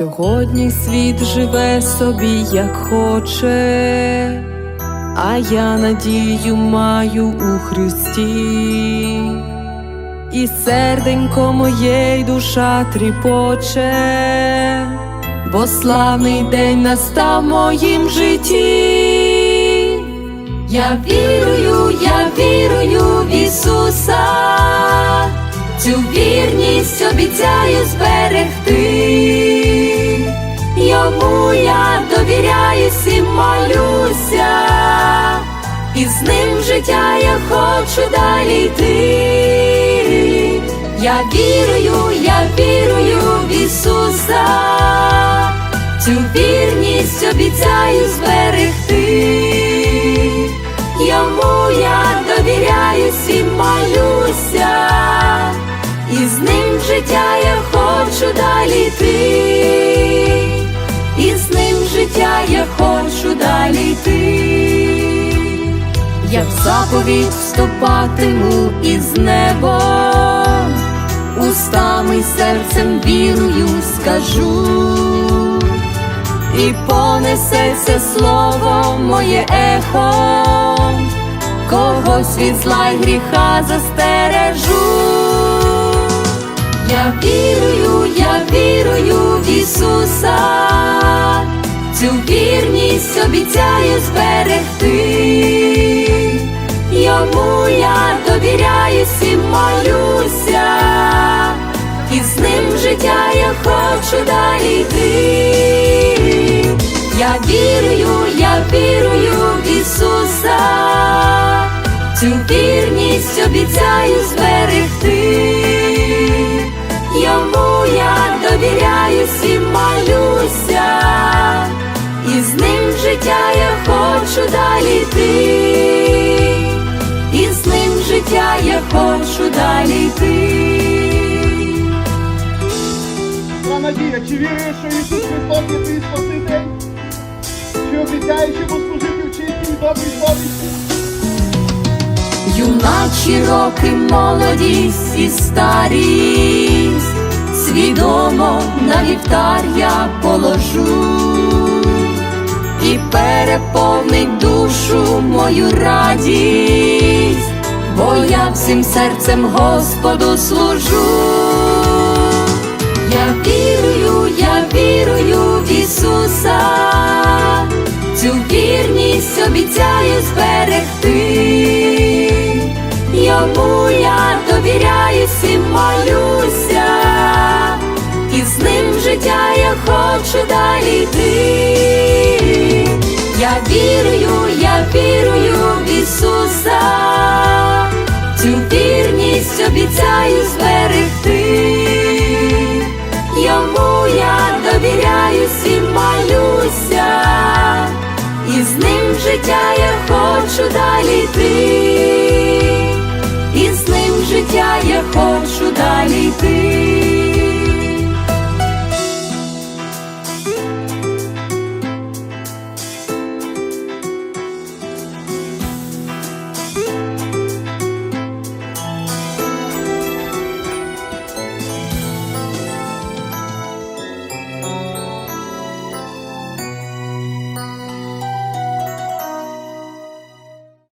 Сьогодні світ живе собі, як хоче, а я надію маю у Христі, і серденько моє й душа тріпоче, бо славний день настав в моїм житті. Я вірую, я вірую в Ісуса, цю вірність обіцяю зберегти. Йому я довіряюсь і молюся, і з ним життя я хочу далі йти. Я вірую, я вірую в Ісуса, цю вірність обіцяю зберегти. Йому я довіряюсь і молюся, і з ним життя я хочу далі йти, і з ним життя я хочу далі йти, я в заповідь вступатиму із небом, устами серцем вірую скажу і понесеться слово моє ехо, когось від зла й гріха застережу. Я вірую, я вірую в Ісуса, цю вірність обіцяю зберегти. Йому я довіряюсь і молюся, і з ним життя я хочу далі йти. Я вірую, я вірую в Ісуса, цю вірність обіцяю зберегти. Йому я довіряюсь і молюся, і з ним життя я хочу далі йти, і з ним життя я хочу далі йти. Надія, чи віриш, що Ісус Христос? Юначі роки, молодість і старість, свідомо на вівтар я положу. І переповнить душу мою радість, бо я всім серцем Господу служу. зберегти, йому я довіряюся всім молюся, і з ним життя я хочу далі йти. Я вірю. 家油火